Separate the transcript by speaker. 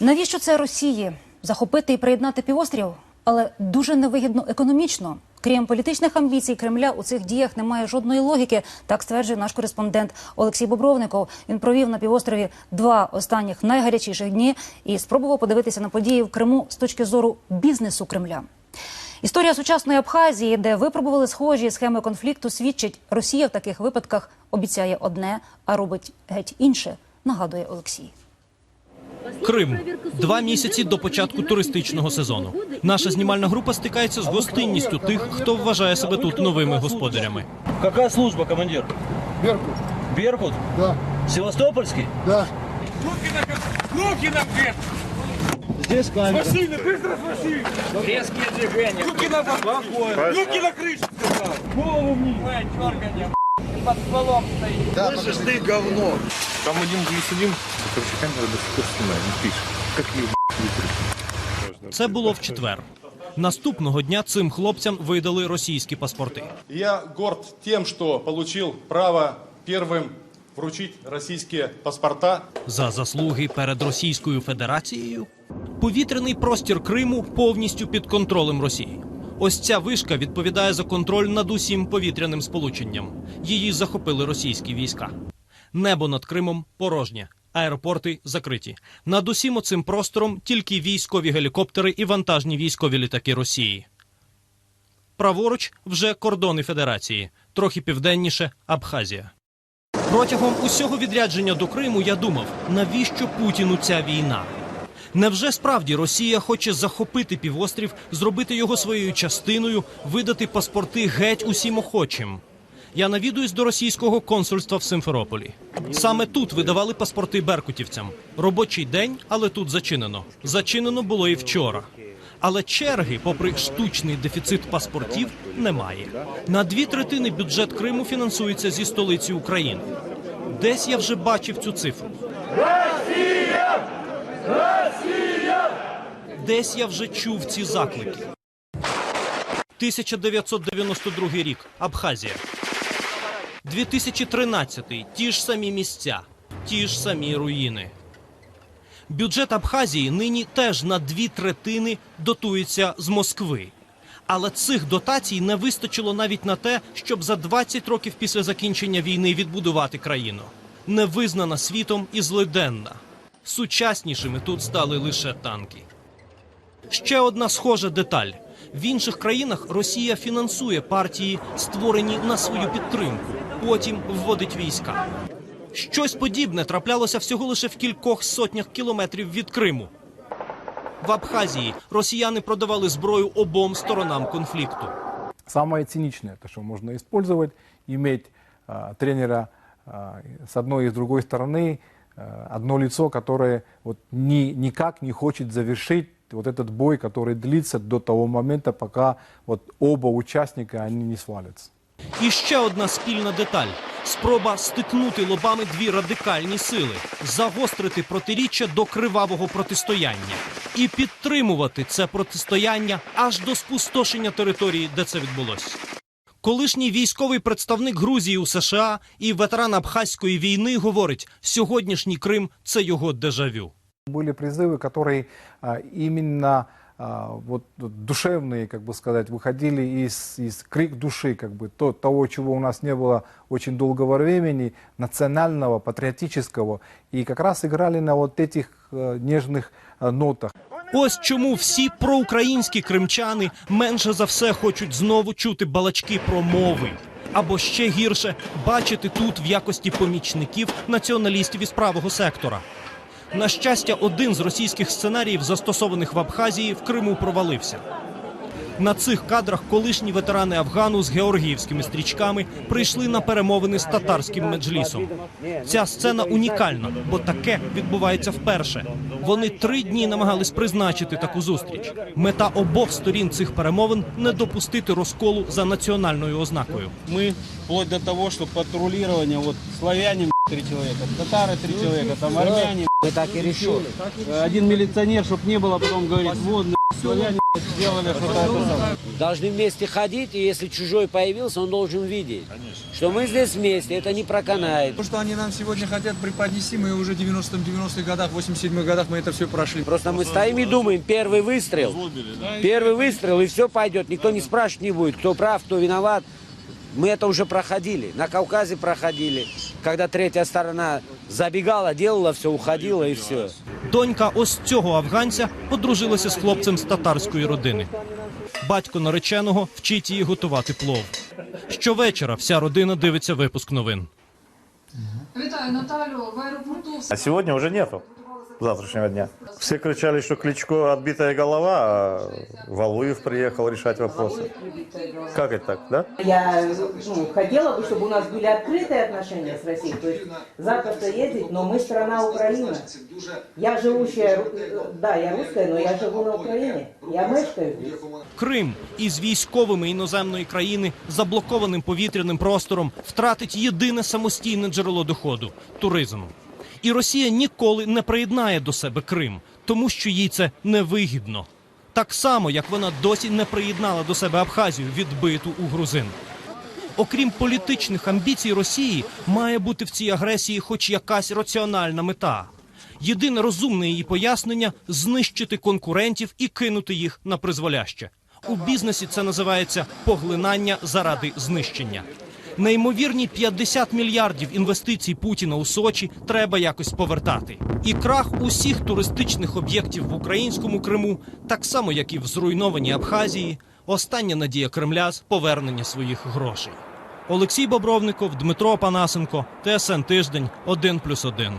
Speaker 1: Навіщо це Росії захопити і приєднати півострів? Але дуже невигідно економічно. Крім політичних амбіцій Кремля, у цих діях немає жодної логіки. Так стверджує наш кореспондент Олексій Бобровников. Він провів на півострові два останніх найгарячіших дні і спробував подивитися на події в Криму з точки зору бізнесу Кремля. Історія сучасної Абхазії, де випробували схожі схеми конфлікту, свідчить, Росія в таких випадках обіцяє одне, а робить геть інше. Нагадує Олексій.
Speaker 2: Крим два місяці до початку туристичного сезону. Наша знімальна група стикається з гостинністю тих, хто вважає себе тут новими господарями.
Speaker 3: Какая служба, командир?
Speaker 4: Беркут.
Speaker 3: Беркут?
Speaker 4: Да,
Speaker 3: Севастопольский?
Speaker 4: да.
Speaker 5: Руки на вверх!
Speaker 3: Здесь камера.
Speaker 5: Машины, быстро с машины! Резкие движения. Руки на бок. Руки на крышу, сказал. Голову вниз. Ой, дергание. Под стволом стоит.
Speaker 6: Слышишь ты, говно! Там один где сидим, короче, камера до сих пор снимает, не пишет. Как ее?
Speaker 2: Це було в четвер. Наступного дня цим хлопцям видали російські паспорти.
Speaker 7: Я горд тем, что получил право первым вручить российские паспорта
Speaker 2: За заслуги перед Російською Федерацією повітряний простір Криму повністю під контролем Росії. Ось ця вишка відповідає за контроль над усім повітряним сполученням. Її захопили російські війська. Небо над Кримом порожнє, аеропорти закриті. Над усім оцим простором тільки військові гелікоптери і вантажні військові літаки Росії. Праворуч вже кордони Федерації, трохи південніше Абхазія. Протягом усього відрядження до Криму я думав, навіщо Путіну ця війна? Невже справді Росія хоче захопити півострів, зробити його своєю частиною, видати паспорти геть усім охочим? Я навідуюсь до російського консульства в Симферополі. Саме тут видавали паспорти беркутівцям. Робочий день, але тут зачинено. Зачинено було і вчора. Але черги, попри штучний дефіцит паспортів, немає. На дві третини бюджет Криму фінансується зі столиці України. Десь я вже бачив цю цифру. Десь я вже чув ці заклики. 1992 рік. Абхазія. 2013 ті ж самі місця, ті ж самі руїни. Бюджет Абхазії нині теж на дві третини дотується з Москви. Але цих дотацій не вистачило навіть на те, щоб за 20 років після закінчення війни відбудувати країну. Невизнана світом і злиденна. Сучаснішими тут стали лише танки. Ще одна схожа деталь: в інших країнах Росія фінансує партії, створені на свою підтримку, потім вводить війська. Щось подібне траплялося всього лише в кількох сотнях кілометрів від Криму. В Абхазії росіяни продавали зброю обом сторонам конфлікту.
Speaker 8: Самое циничное, то, что можно использовать, иметь а, тренера а, с одной и с другой стороны, а, одно лицо, которое вот ни, никак не хочет завершить вот этот бой, который длится до того момента, пока вот оба участника они не свалятся.
Speaker 2: І ще одна спільна деталь: спроба стикнути лобами дві радикальні сили, загострити протиріччя до кривавого протистояння і підтримувати це протистояння аж до спустошення території, де це відбулося. Колишній військовий представник Грузії у США і ветеран Абхазької війни говорить: сьогоднішній Крим це його дежавю.
Speaker 8: Были призывы, которые а, именно а, вот душевные, как бы сказать, выходили из, из крик души, как бы то, того, чего у нас не было очень долгого времени, национального, патриотического, и как раз играли на вот этих э, нежных э, нотах.
Speaker 2: Ось чому всі проукраїнські кримчани менше за все хочуть знову чути балачки про мови. Або ще гірше бачити тут в якості помічників націоналістів із правого сектора. На щастя, один з російських сценаріїв, застосованих в Абхазії, в Криму провалився. На цих кадрах колишні ветерани Афгану з георгіївськими стрічками прийшли на перемовини з татарським меджлісом. Ця сцена унікальна, бо таке відбувається вперше. Вони три дні намагались призначити таку зустріч. Мета обох сторін цих перемовин не допустити розколу за національною ознакою.
Speaker 9: мы вплоть до того, что патрулирование, вот славяне три человека, татары три человека, там армяне. Мы так и решили. Один милиционер, чтобы не было, потом говорит, Сделали это.
Speaker 4: Должны вместе ходить, и если чужой появился, он должен видеть, что мы здесь вместе, это не проканает.
Speaker 5: То, что они нам сегодня хотят преподнести, мы уже в 90-м, 90-х годах, 87-х годах мы это все прошли.
Speaker 4: Просто мы стоим и думаем, первый выстрел, первый выстрел, и все пойдет. Никто не спрашивать не будет, кто прав, кто виноват. Мы это уже проходили, на Кавказе проходили, когда третья сторона забегала, делала все, уходила и все.
Speaker 2: Донька ось цього афганця подружилася з хлопцем з татарської родини. Батько нареченого вчить її готувати плов. Щовечора вся родина дивиться випуск новин.
Speaker 10: Вітаю Наталю в аеропорту.
Speaker 6: А сьогодні вже нету завтрашнего дня. Все кричали, что Кличко отбитая голова, а Валуев приехал решать вопросы. Как это так, да?
Speaker 11: Я ну, хотела бы, чтобы у нас были открытые отношения с Россией, то есть запросто ездить, но мы страна Украина. Я живущая, э, да, я русская, но я живу на Украине, я мешкаю здесь.
Speaker 2: Крим із військовими іноземної країни заблокованим повітряним простором втратить єдине самостійне джерело доходу туризм. І Росія ніколи не приєднає до себе Крим, тому що їй це невигідно. Так само, як вона досі не приєднала до себе Абхазію, відбиту у грузин. Окрім політичних амбіцій Росії, має бути в цій агресії хоч якась раціональна мета. Єдине розумне її пояснення знищити конкурентів і кинути їх на призволяще. У бізнесі це називається поглинання заради знищення. Неймовірні 50 мільярдів інвестицій Путіна у Сочі треба якось повертати. І крах усіх туристичних об'єктів в українському Криму, так само як і в зруйнованій Абхазії, остання надія Кремля з повернення своїх грошей. Олексій Бобровников, Дмитро Панасенко, ТСН Тиждень, 1+,1.